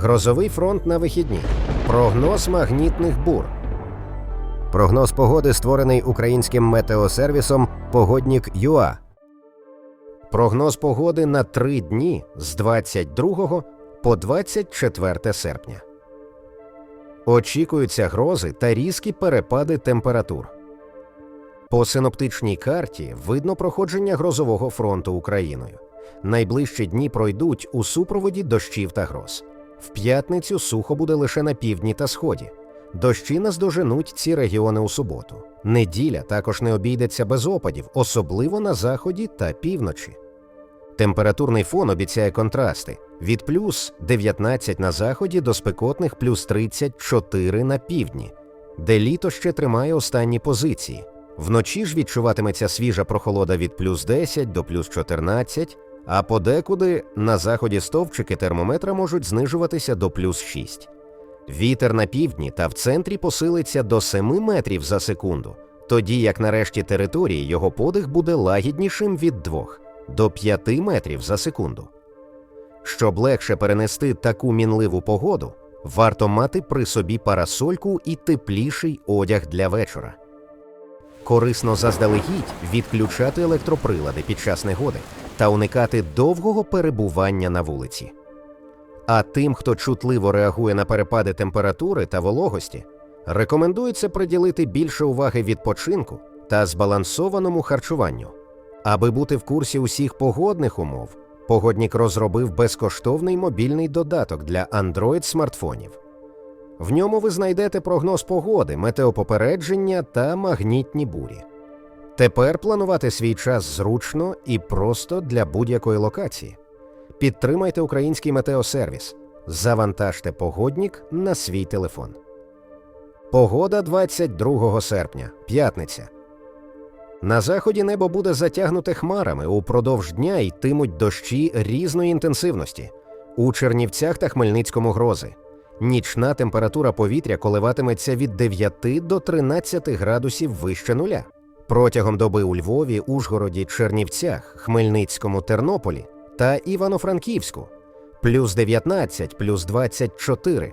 Грозовий фронт на вихідні. Прогноз магнітних бур. Прогноз погоди створений українським метеосервісом Погоднік ЮА. Прогноз погоди на три дні з 22 по 24 серпня. Очікуються грози та різкі перепади температур. По синоптичній карті видно проходження грозового фронту Україною. Найближчі дні пройдуть у супроводі дощів та гроз. В п'ятницю сухо буде лише на півдні та сході. Дощі наздоженуть ці регіони у суботу. Неділя також не обійдеться без опадів, особливо на заході та півночі. Температурний фон обіцяє контрасти від плюс 19 на заході до спекотних плюс 34 на півдні, де літо ще тримає останні позиції. Вночі ж відчуватиметься свіжа прохолода від плюс 10 до плюс 14, а подекуди на заході стовпчики термометра можуть знижуватися до плюс 6. Вітер на півдні та в центрі посилиться до 7 метрів за секунду, тоді як на решті території його подих буде лагіднішим від 2 до 5 метрів за секунду. Щоб легше перенести таку мінливу погоду, варто мати при собі парасольку і тепліший одяг для вечора. Корисно заздалегідь відключати електроприлади під час негоди та уникати довгого перебування на вулиці. А тим, хто чутливо реагує на перепади температури та вологості, рекомендується приділити більше уваги відпочинку та збалансованому харчуванню. Аби бути в курсі усіх погодних умов, погоднік розробив безкоштовний мобільний додаток для Android смартфонів. В ньому ви знайдете прогноз погоди, метеопопередження та магнітні бурі. Тепер планувати свій час зручно і просто для будь-якої локації. Підтримайте український метеосервіс. Завантажте погоднік на свій телефон. Погода 22 серпня, п'ятниця. На заході небо буде затягнуте хмарами. Упродовж дня йтимуть дощі різної інтенсивності. У Чернівцях та Хмельницькому грози. Нічна температура повітря коливатиметься від 9 до 13 градусів вище нуля. Протягом доби у Львові, Ужгороді, Чернівцях, Хмельницькому, Тернополі та Івано-Франківську плюс 19, плюс 24.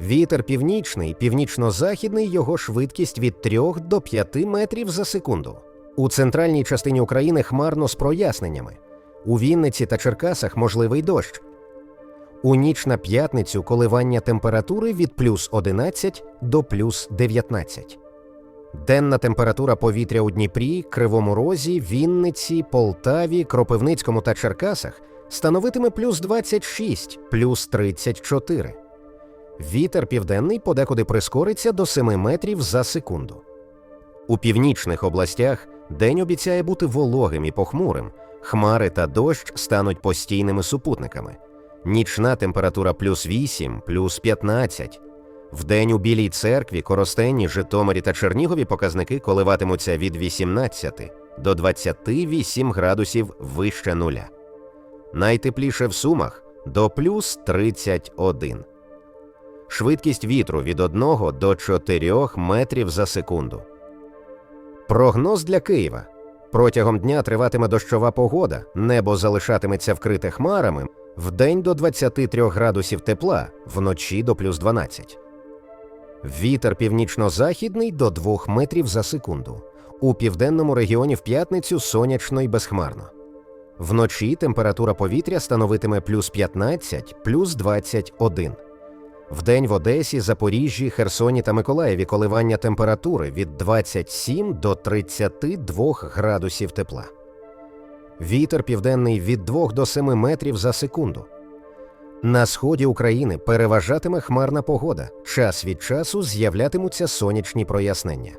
Вітер північний, північно-західний його швидкість від 3 до 5 метрів за секунду. У центральній частині України хмарно з проясненнями. У Вінниці та Черкасах можливий дощ. У ніч на п'ятницю коливання температури від плюс 11 до плюс 19. Денна температура повітря у Дніпрі, Кривому Розі, Вінниці, Полтаві, Кропивницькому та Черкасах становитиме плюс 26, плюс 34. Вітер південний подекуди прискориться до 7 метрів за секунду. У північних областях день обіцяє бути вологим і похмурим. Хмари та дощ стануть постійними супутниками. Нічна температура плюс 8, плюс 15. Вдень у Білій церкві, Коростені, Житомирі та Чернігові показники коливатимуться від 18 до 28 градусів вище нуля. Найтепліше в Сумах до плюс 31. Швидкість вітру від 1 до 4 метрів за секунду. Прогноз для Києва. Протягом дня триватиме дощова погода, небо залишатиметься вкрите хмарами, вдень до 23 градусів тепла, вночі до плюс 12. Вітер північно-західний до 2 метрів за секунду. У південному регіоні в п'ятницю сонячно і безхмарно. Вночі температура повітря становитиме плюс 15, плюс 21. Вдень в Одесі, Запоріжжі, Херсоні та Миколаєві коливання температури від 27 до 32 градусів тепла. Вітер південний від 2 до 7 метрів за секунду. На сході України переважатиме хмарна погода. Час від часу з'являтимуться сонячні прояснення.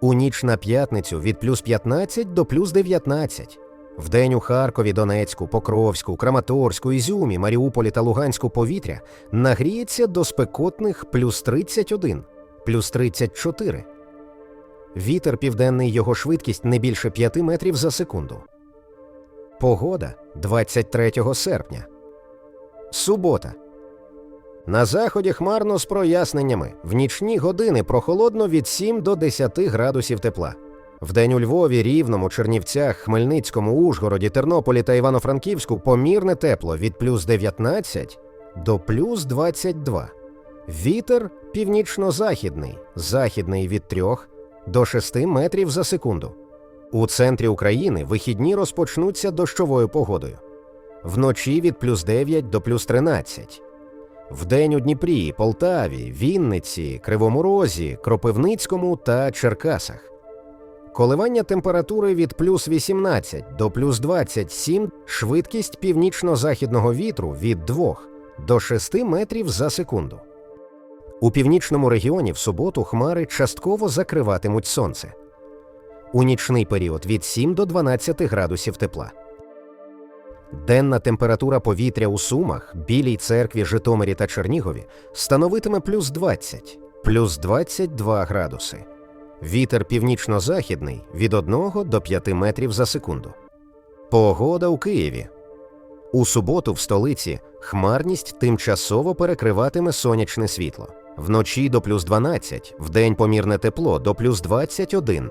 У ніч на п'ятницю від плюс 15 до плюс 19. Вдень у Харкові, Донецьку, Покровську, Краматорську, Ізюмі, Маріуполі та Луганську повітря нагріється до спекотних плюс 31, плюс 34. Вітер південний його швидкість не більше 5 метрів за секунду. Погода 23 серпня. Субота. На заході хмарно з проясненнями. В нічні години прохолодно від 7 до 10 градусів тепла. Вдень у Львові, Рівному, Чернівцях, Хмельницькому, Ужгороді, Тернополі та Івано-Франківську помірне тепло від плюс 19 до плюс 22. Вітер північно-західний, західний від 3 до 6 метрів за секунду. У центрі України вихідні розпочнуться дощовою погодою. Вночі від плюс 9 до плюс 13. Вдень у Дніпрі, Полтаві, Вінниці, Кривому Розі, Кропивницькому та Черкасах. Коливання температури від плюс 18 до плюс 27, швидкість північно-західного вітру від 2 до 6 метрів за секунду. У північному регіоні в суботу хмари частково закриватимуть сонце. У нічний період від 7 до 12 градусів тепла. Денна температура повітря у Сумах, Білій церкві, Житомирі та Чернігові становитиме плюс 20, плюс 22 градуси. Вітер північно-західний від 1 до 5 метрів за секунду. Погода у Києві. У суботу в столиці хмарність тимчасово перекриватиме сонячне світло. Вночі до плюс 12, вдень помірне тепло до плюс 21.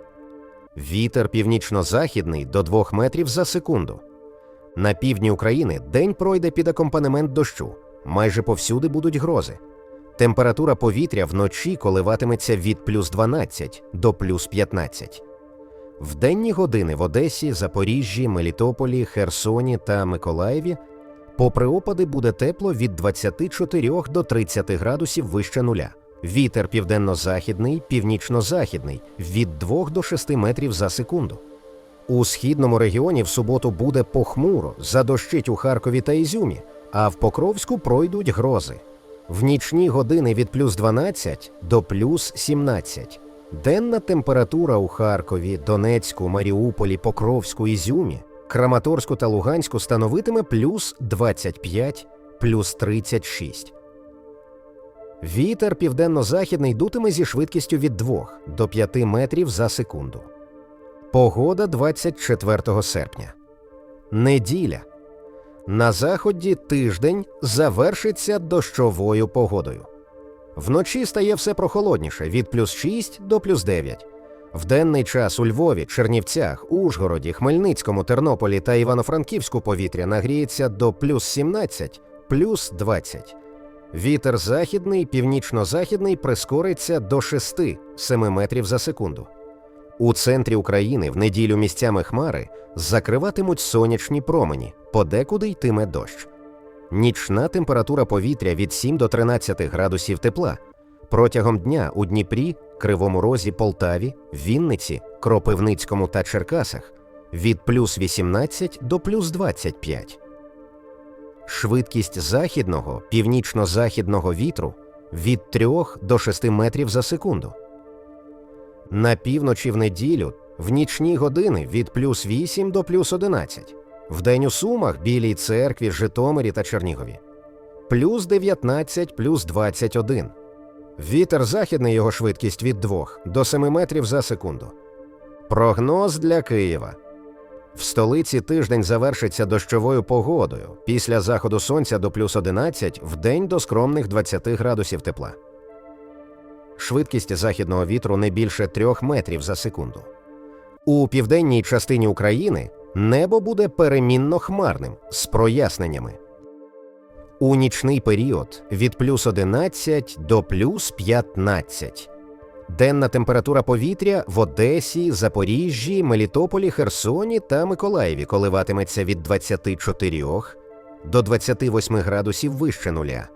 Вітер північно-західний до 2 метрів за секунду. На півдні України день пройде під акомпанемент дощу. Майже повсюди будуть грози. Температура повітря вночі коливатиметься від плюс 12 до плюс 15. В денні години в Одесі, Запоріжжі, Мелітополі, Херсоні та Миколаєві попри опади буде тепло від 24 до 30 градусів вище нуля. Вітер південно-західний, північно-західний від 2 до 6 метрів за секунду. У східному регіоні в суботу буде похмуро, задощить у Харкові та Ізюмі, а в Покровську пройдуть грози. В нічні години від плюс 12 до плюс 17. Денна температура у Харкові, Донецьку, Маріуполі, Покровську, Ізюмі, Краматорську та Луганську становитиме плюс 25, плюс 36. Вітер південно-західний дутиме зі швидкістю від 2 до 5 метрів за секунду. Погода 24 серпня. Неділя. На заході тиждень завершиться дощовою погодою. Вночі стає все прохолодніше від плюс 6 до плюс 9. В денний час у Львові, Чернівцях, Ужгороді, Хмельницькому, Тернополі та Івано-Франківську повітря нагріється до плюс 17, плюс 20. Вітер західний, північно-західний прискориться до 6-7 метрів за секунду. У центрі України в неділю місцями хмари закриватимуть сонячні промені, подекуди йтиме дощ. Нічна температура повітря від 7 до 13 градусів тепла. Протягом дня у Дніпрі, Кривому Розі, Полтаві, Вінниці, Кропивницькому та Черкасах від плюс 18 до плюс 25. Швидкість західного, північно-західного вітру від 3 до 6 метрів за секунду. На півночі в неділю в нічні години від плюс 8 до плюс 11. Вдень у Сумах, Білій церкві, Житомирі та Чернігові. Плюс 19, плюс 21. Вітер західний його швидкість від 2 до 7 метрів за секунду. Прогноз для Києва. В столиці тиждень завершиться дощовою погодою. Після заходу сонця до плюс 11, вдень до скромних 20 градусів тепла. Швидкість західного вітру не більше 3 метрів за секунду. У південній частині України небо буде перемінно хмарним з проясненнями. У нічний період від плюс 11 до плюс 15. Денна температура повітря в Одесі, Запоріжжі, Мелітополі, Херсоні та Миколаєві коливатиметься від 24 до 28 градусів вище нуля.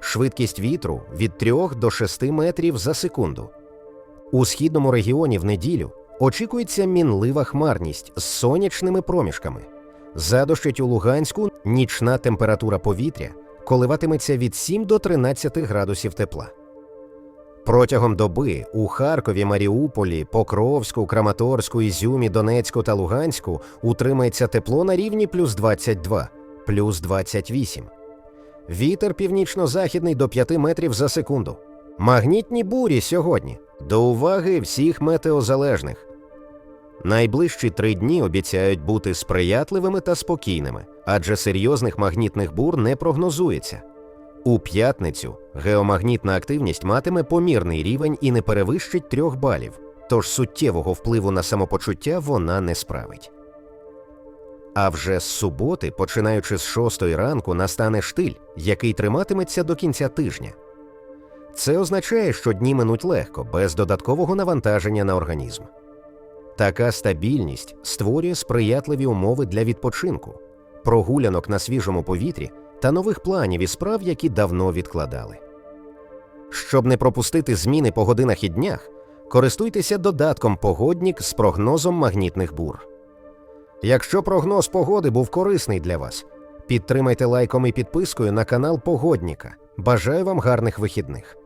Швидкість вітру від 3 до 6 метрів за секунду. У східному регіоні в неділю очікується мінлива хмарність з сонячними проміжками. Задощить у Луганську нічна температура повітря коливатиметься від 7 до 13 градусів тепла. Протягом доби у Харкові, Маріуполі, Покровську, Краматорську, Ізюмі, Донецьку та Луганську утримається тепло на рівні плюс 22, плюс 28. Вітер північно-західний до 5 метрів за секунду. Магнітні бурі сьогодні. До уваги всіх метеозалежних. Найближчі три дні обіцяють бути сприятливими та спокійними, адже серйозних магнітних бур не прогнозується. У п'ятницю геомагнітна активність матиме помірний рівень і не перевищить трьох балів, тож суттєвого впливу на самопочуття вона не справить. А вже з суботи, починаючи з 6 ранку, настане штиль, який триматиметься до кінця тижня. Це означає, що дні минуть легко, без додаткового навантаження на організм. Така стабільність створює сприятливі умови для відпочинку, прогулянок на свіжому повітрі та нових планів і справ, які давно відкладали. Щоб не пропустити зміни по годинах і днях, користуйтеся додатком Погоднік з прогнозом магнітних бур. Якщо прогноз погоди був корисний для вас, підтримайте лайком і підпискою на канал Погодніка. Бажаю вам гарних вихідних.